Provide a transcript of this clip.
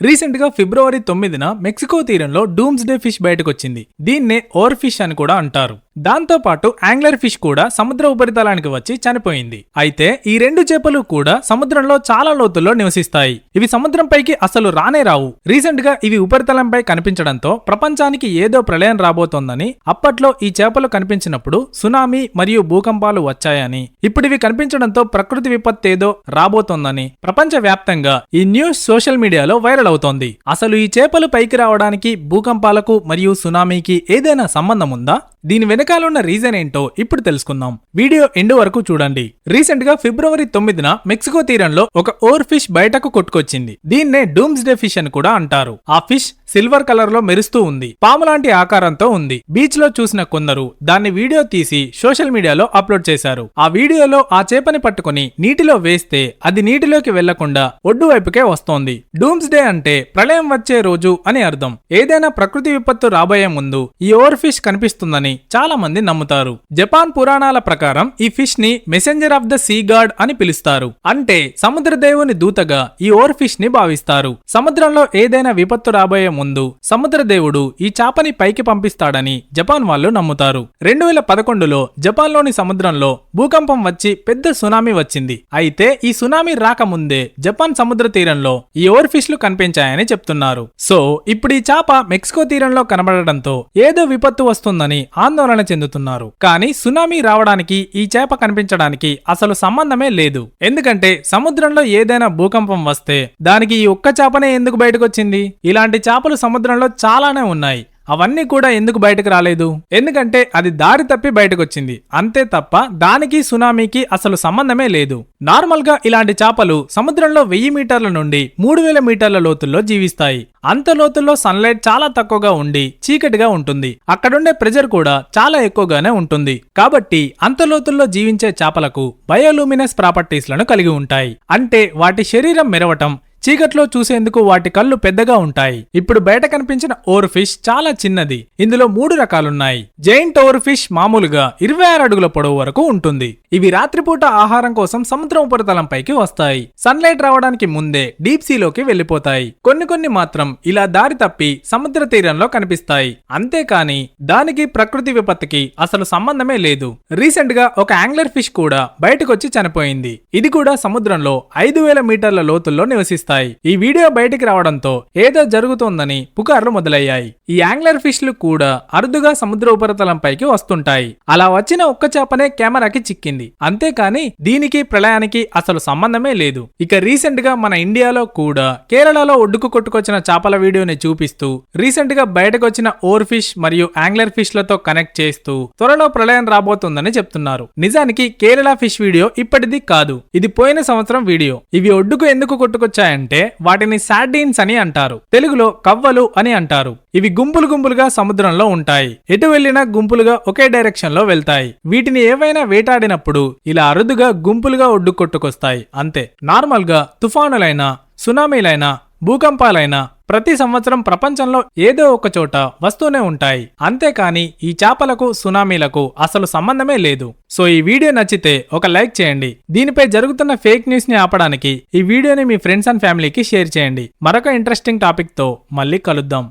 రీసెంట్గా ఫిబ్రవరి తొమ్మిదిన మెక్సికో తీరంలో డూమ్స్ డే ఫిష్ బయటకొచ్చింది. దీన్నే ఓవర్ ఫిష్ అని కూడా అంటారు. దాంతోపాటు యాంగ్లర్ ఫిష్ కూడా సముద్ర ఉపరితలానికి వచ్చి చనిపోయింది. అయితే ఈ రెండు చేపలు కూడా సముద్రంలో చాలా లోతుల్లో నివసిస్తాయి. ఇవి సముద్రంపైకి అసలు రానే రావు. రీసెంట్గా ఇవి ఉపరితలంపై కనిపించడంతో ప్రపంచానికి ఏదో ప్రళయం రాబోతోందని అప్పట్లో ఈ చేపలు కనిపించినప్పుడు సునామీ మరియు భూకంపాలు వచ్చాయని ఇప్పుడు ఇవి కనిపించడంతో ప్రకృతి విపత్తు ఏదో రాబోతోందని ప్రపంచ వ్యాప్తంగా ఈ న్యూస్ సోషల్ మీడియాలో వైరల్ అవుతోంది అసలు ఈ చేపలు పైకి రావడానికి భూకంపాలకు మరియు సునామీకి ఏదైనా సంబంధం ఉందా దీని వెనకాలన్న రీజన్ ఏంటో ఇప్పుడు తెలుసుకుందాం. వీడియో ఎండు వరకు చూడండి. రీసెంట్గా ఫిబ్రవరి తొమ్మిదిన మెక్సికో తీరంలో ఒక ఓర్ ఫిష్ బయటకు కొట్టుకొచ్చింది. దీన్నే డూమ్స్ డే ఫిష్ అని కూడా అంటారు. ఆ ఫిష్ సిల్వర్ కలర్లో మెరుస్తూ ఉంది. పాము లాంటి ఆకారంతో ఉంది. బీచ్లో చూసిన కొందరు దాన్ని వీడియో తీసి సోషల్ మీడియాలో అప్లోడ్ చేశారు. ఆ వీడియోలో ఆ చేపని పట్టుకుని నీటిలో వేస్తే అది నీటిలోకి వెళ్ళకుండా ఒడ్డు వైపుకే వస్తోంది. డూమ్స్ డే అంటే ప్రళయం వచ్చే రోజు అని అర్థం. ఏదైనా ప్రకృతి విపత్తు రాబోయే ముందు ఈ ఓవర్ ఫిష్ కనిపిస్తుందని చాలా మంది నమ్ముతారు. జపాన్ పురాణాల ప్రకారం ఈ ఫిష్ని messenger of the sea god అని పిలుస్తారు. అంటే సముద్ర దేవుని దూతగా ఈ ఓవర్ ఫిష్ని భావిస్తారు. సముద్రంలో ఏదైనా విపత్తు రాబోయే ముందు సముద్ర దేవుడు ఈ చాపని పైకి పంపిస్తాడని జపాన్ వాళ్ళు నమ్ముతారు. రెండు వేల పదకొండులో జపాన్లోని సముద్రంలో భూకంపం వచ్చి పెద్ద సునామీ వచ్చింది. అయితే ఈ సునామీ రాకముందే జపాన్ సముద్ర తీరంలో ఈ ఓవర్ ఫిష్లు కనిపించాయని చెప్తున్నారు. సో ఇప్పుడు ఈ చాప మెక్సికో తీరంలో కనబడడంతో ఏదో విపత్తు వస్తుందని ఆందోళన చెందుతున్నారు. కానీ సునామీ రావడానికి ఈ చేప కనిపించడానికి అసలు సంబంధమే లేదు. ఎందుకంటే సముద్రంలో ఏదైనా భూకంపం వస్తే దానికి ఈ ఒక్క చేపనే ఎందుకు బయటకొచ్చింది? ఇలాంటి చేపలు సముద్రంలో చాలానే ఉన్నాయి. అవన్నీ కూడా ఎందుకు బయటకు రాలేదు? ఎందుకంటే అది దారి తప్పి బయటకొచ్చింది. అంతే తప్ప దానికి సునామీకి అసలు సంబంధమే లేదు. నార్మల్గా ఇలాంటి చేపలు సముద్రంలో వెయ్యి మీటర్ల నుండి మూడు వేల మీటర్ల లోతుల్లో జీవిస్తాయి. అంత లోతుల్లో సన్లైట్ చాలా తక్కువగా ఉండి చీకటిగా ఉంటుంది. అక్కడుండే ప్రెజర్ కూడా చాలా ఎక్కువగానే ఉంటుంది. కాబట్టి అంత లోతుల్లో జీవించే చేపలకు బయోలూమినస్ ప్రాపర్టీస్లను కలిగి ఉంటాయి. అంటే వాటి శరీరం మెరవటం చీకట్లో చూసేందుకు వాటి కళ్ళు పెద్దగా ఉంటాయి. ఇప్పుడు బయట కనిపించిన ఓర్ ఫిష్ చాలా చిన్నది. ఇందులో మూడు రకాలున్నాయి. జైంట్ ఓర్ ఫిష్ మామూలుగా ఇరవై ఆరు అడుగుల పొడవు వరకు ఉంటుంది. ఇవి రాత్రిపూట ఆహారం కోసం సముద్రం ఉపరితలంపైకి వస్తాయి. సన్లైట్ రావడానికి ముందే డీప్ సీలోకి వెళ్ళిపోతాయి కొన్ని కొన్ని మాత్రం ఇలా దారి తప్పి సముద్ర తీరంలో కనిపిస్తాయి. అంతేకాని దానికి ప్రకృతి విపత్తుకి అసలు సంబంధమే లేదు. రీసెంట్గా ఒక యాంగ్లర్ ఫిష్ కూడా బయటకొచ్చి చనిపోయింది. ఇది కూడా సముద్రంలో ఐదు వేల మీటర్ల లోతుల్లో కనిపిస్తాయి. ఈ వీడియో బయటికి రావడంతో ఏదో జరుగుతోందని పుకార్లు మొదలయ్యాయి. ఈ యాంగ్లర్ ఫిష్లు కూడా అరుదుగా సముద్ర ఉపరితలంపైకి వస్తుంటాయి. అలా వచ్చిన ఒక్క చేపనే కెమెరాకి చిక్కింది. అంతేకాని దీనికి ప్రళయానికి అసలు సంబంధమే లేదు. ఇక రీసెంట్గా మన ఇండియాలో కూడా కేరళలో ఒడ్డుకు కొట్టుకొచ్చిన చేపల వీడియోని చూపిస్తూ రీసెంట్గా బయటకొచ్చిన ఓర్ ఫిష్ మరియు యాంగ్లర్ ఫిష్లతో కనెక్ట్ చేస్తూ త్వరలో ప్రళయం రాబోతుందని చెప్తున్నారు. నిజానికి కేరళ ఫిష్ వీడియో ఇప్పటిది కాదు. ఇది పోయిన సంవత్సరం వీడియో. ఇవి ఒడ్డుకు ఎందుకు కొట్టుకొచ్చాయంటే వాటిని సార్డీన్స్ అని అంటారు. తెలుగులో కవ్వలు అని అంటారు. ఇవి గుంపులు గుంపులుగా సముద్రంలో ఉంటాయి. ఎటు వెళ్ళినా గుంపులుగా ఒకే డైరెక్షన్లో వెళ్తాయి. వీటిని ఏవైనా వేటాడినప్పుడు ఇలా అరుదుగా గుంపులుగా ఒడ్డు కొట్టుకొస్తాయి అంతే. నార్మల్గా తుఫానులైనా సునామీలైనా భూకంపాలైనా ప్రతి సంవత్సరం ప్రపంచంలో ఏదో ఒక చోట వస్తూనే ఉంటాయి. అంతేకాని ఈ చేపలకు సునామీలకు అసలు సంబంధమే లేదు. సో ఈ వీడియో నచ్చితే ఒక లైక్ చేయండి. దీనిపై జరుగుతున్న ఫేక్ న్యూస్ని ఆపడానికి ఈ వీడియోని మీ ఫ్రెండ్స్ అండ్ ఫ్యామిలీకి షేర్ చేయండి. మరొక ఇంట్రెస్టింగ్ టాపిక్తో మళ్ళీ కలుద్దాం.